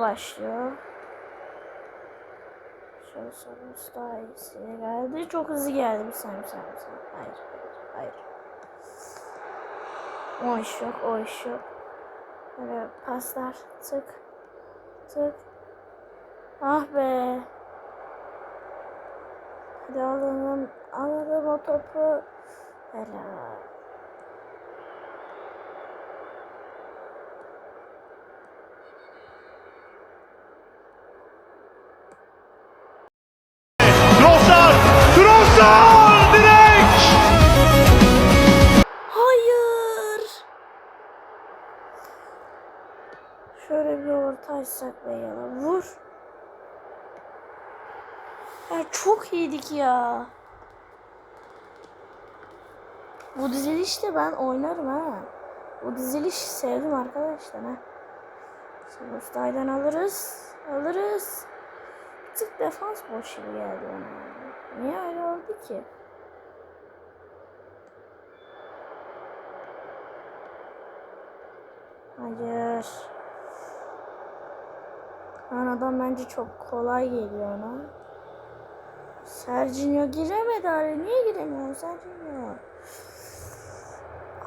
başlıyor. Sorumuz daha iyisiye geldi. Çok hızlı geldi. Bir saniye. bir saniye. Hayır hayır hayır. O iş yok o iş yok. Böyle paslar tık tık. Ah be. Hadi alalım alalım o topu. Helal. Çok iyiydik ya. Bu dizilişte ben oynarım ha. Bu diziliş sevdim arkadaşlar ha. Sabostay'dan alırız. Alırız. Bir tık defans boş gibi geldi bana. Niye öyle oldu ki? Hayır. Lan adam bence çok kolay geliyor ona. Serginho giremedi araya. Niye giremiyor Serginho?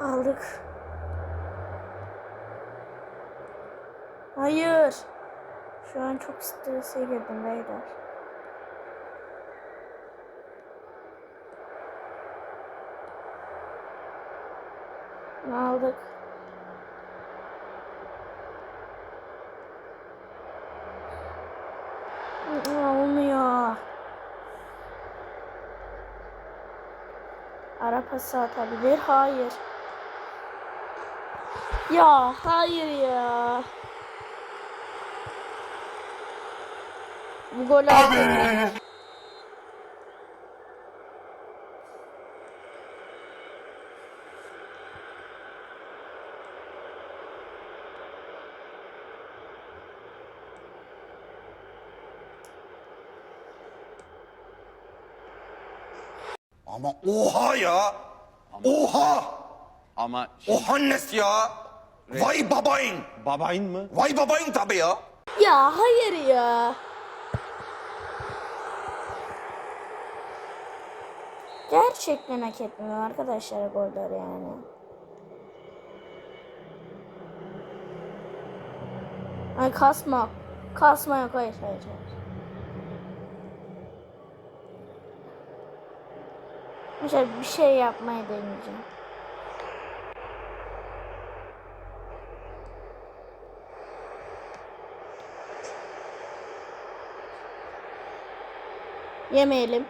Aldık. Hayır. Şu an çok strese girdim beyler. Aldık. Ara pası atabilir. Hayır. Ya hayır ya. Bu gol attı. Ama oha ya. Oha. Ama Oha nes ya. Vay babayın. babayın mı? Vay babayın tabii ya. Ya hayır ya. Gerçekten hak etmiyor arkadaşlar goller yani. Ay kasma. Kasma yok hayır hayır hayır. Mesela bir şey yapmaya deneyeceğim. Yemeyelim.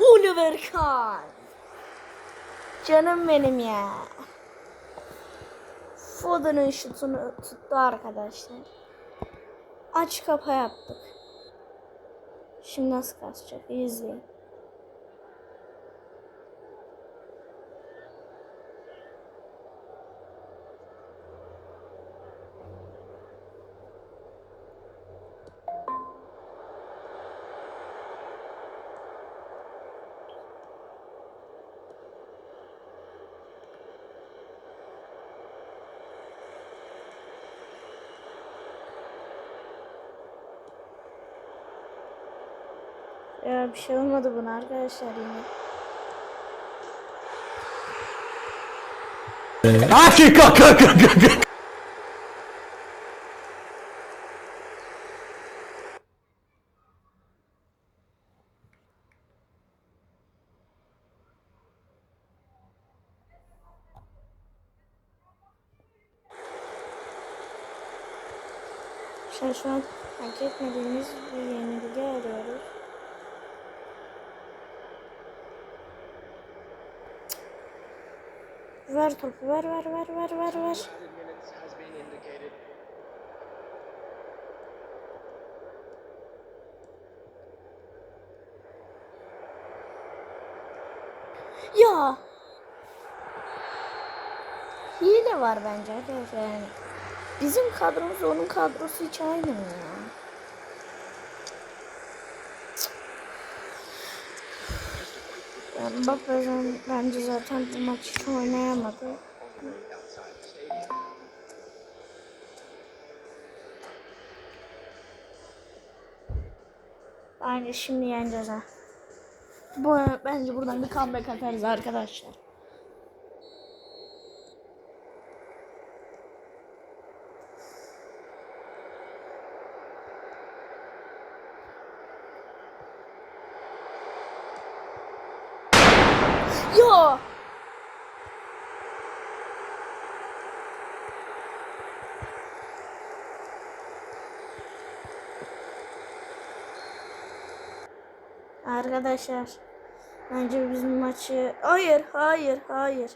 Oliver Kahn. Canım benim ya. Foden'ın şutunu tuttu arkadaşlar. Aç kapa yaptık. Şimdi nasıl kasacak? İzleyin. Ya bir şey olmadı buna arkadaşlar yine. Aki kaka kaka. Şey şu an hak etmediğimiz bir yenilgi arıyoruz. Ver topu ver ver ver ver ver ver. Ya. Hile var bence arkadaşlar yani. Bizim kadromuz onun kadrosu hiç aynı mı ya? Yani Bakırcan bence zaten bu maç hiç oynayamadı. Bence şimdi yeneceğiz ha. Bu, bence buradan bir comeback atarız arkadaşlar. Yo! Arkadaşlar bence biz maçı hayır hayır hayır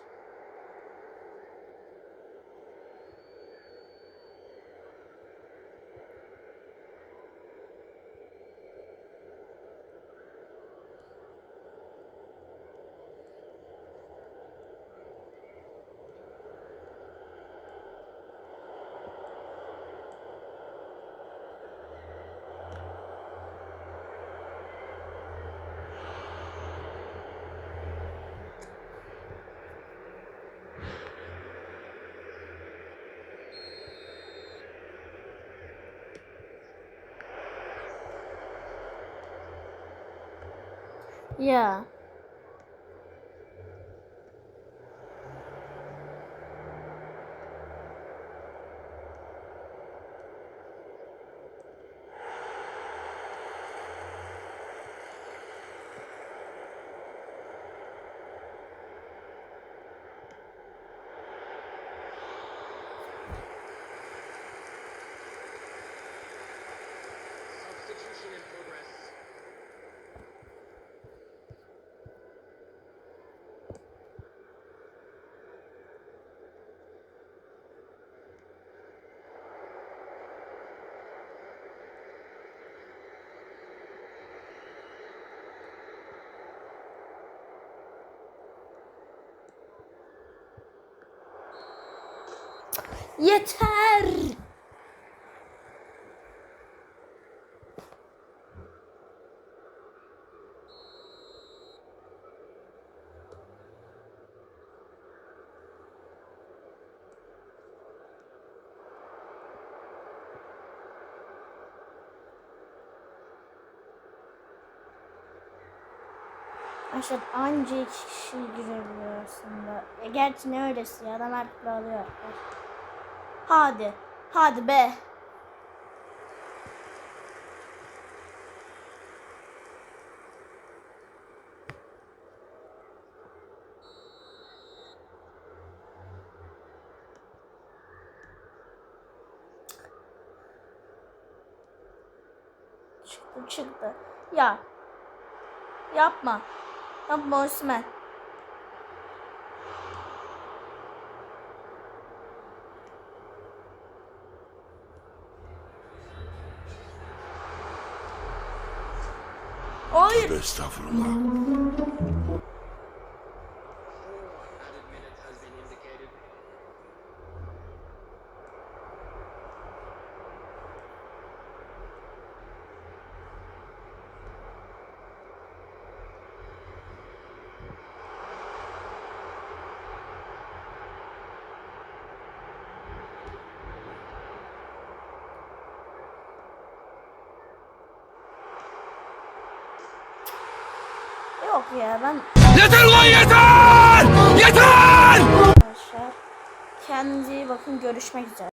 ya Substitution in progress. Yeter Aşağı anca iki kişi girebiliyor aslında. E, gerçi ne öylesi ya adam türlü alıyor. Hadi. Hadi be. Çıktı çıktı. Ya. Yapma. Yapma Osman. Hayır. Estağfurullah. Yok ya ben Yeter lan yeter! Yeter! arkadaşlar. İyi bakın. Görüşmek üzere.